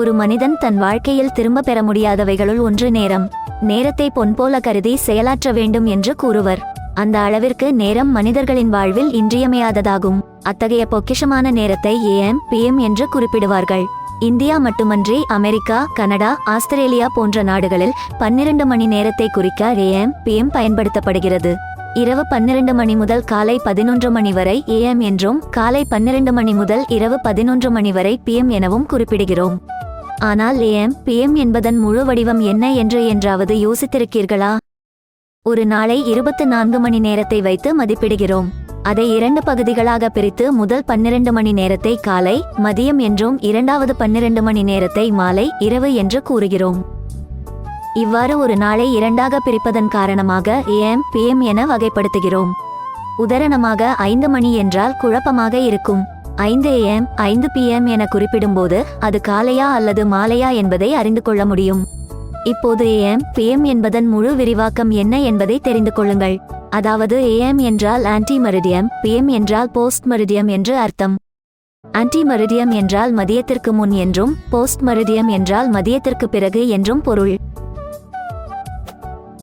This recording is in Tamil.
ஒரு மனிதன் தன் வாழ்க்கையில் திரும்ப பெற முடியாதவைகளுள் ஒன்று நேரம். நேரத்தை பொன்போல கருதி செயலாற்ற வேண்டும் என்று கூறுவர். அந்த அளவிற்கு நேரம் மனிதர்களின் வாழ்வில் இன்றியமையாததாகும். அத்தகைய பொக்கிஷமான நேரத்தை ஏஎம் பிஎம் என்று குறிப்பிடுவார்கள். இந்தியா மட்டுமன்றி அமெரிக்கா கனடா ஆஸ்திரேலியா போன்ற நாடுகளில் பன்னிரண்டு மணி நேரத்தை குறிக்க ஏஎம் பிஎம் பயன்படுத்தப்படுகிறது. இரவு பன்னிரண்டு மணி முதல் காலை பதினொன்று மணி வரை ஏஎம் என்றும் காலை பன்னிரண்டு மணி முதல் இரவு பதினொன்று மணி வரை பிஎம் எனவும் குறிப்பிடுகிறோம். ஆனால் ஏஎம் பிஎம் என்பதன் முழு வடிவம் என்ன என்று என்றாவது யோசித்திருக்கீர்களா ஒரு நாளை இருபத்து நான்கு மணி நேரத்தை வைத்து மதிப்பிடுகிறோம். அதை இரண்டு பகுதிகளாக பிரித்து முதல் பன்னிரண்டு மணி நேரத்தை காலை மதியம் என்றும் இரண்டாவது பன்னிரண்டு மணி நேரத்தை மாலை இரவு என்று கூறுகிறோம். இவ்வாறு ஒரு நாளை இரண்டாக பிரிப்பதன் காரணமாக ஏஎம் பிஎம் என வகைப்படுத்துகிறோம். உதாரணமாக ஐந்து மணி என்றால் குழப்பமாக இருக்கும். ஐந்து ஏஎம் ஐந்து பிஎம் என குறிப்பிடும்போது அது காலையா அல்லது மாலையா என்பதை அறிந்து கொள்ள முடியும். இப்போது ஏஎம் பிஎம் என்பதன் முழு விரிவாக்கம் என்ன என்பதை தெரிந்து கொள்ளுங்கள். அதாவது ஏஎம் என்றால் ஆன்டி மரிடியம் பிஎம் என்றால் போஸ்ட் மெரிடியம் என்று அர்த்தம். ஆன்டி மரிடியம் என்றால் மதியத்திற்கு முன் என்றும் போஸ்ட் மெரிடியம் என்றால் மதியத்திற்கு பிறகு என்றும் பொருள்.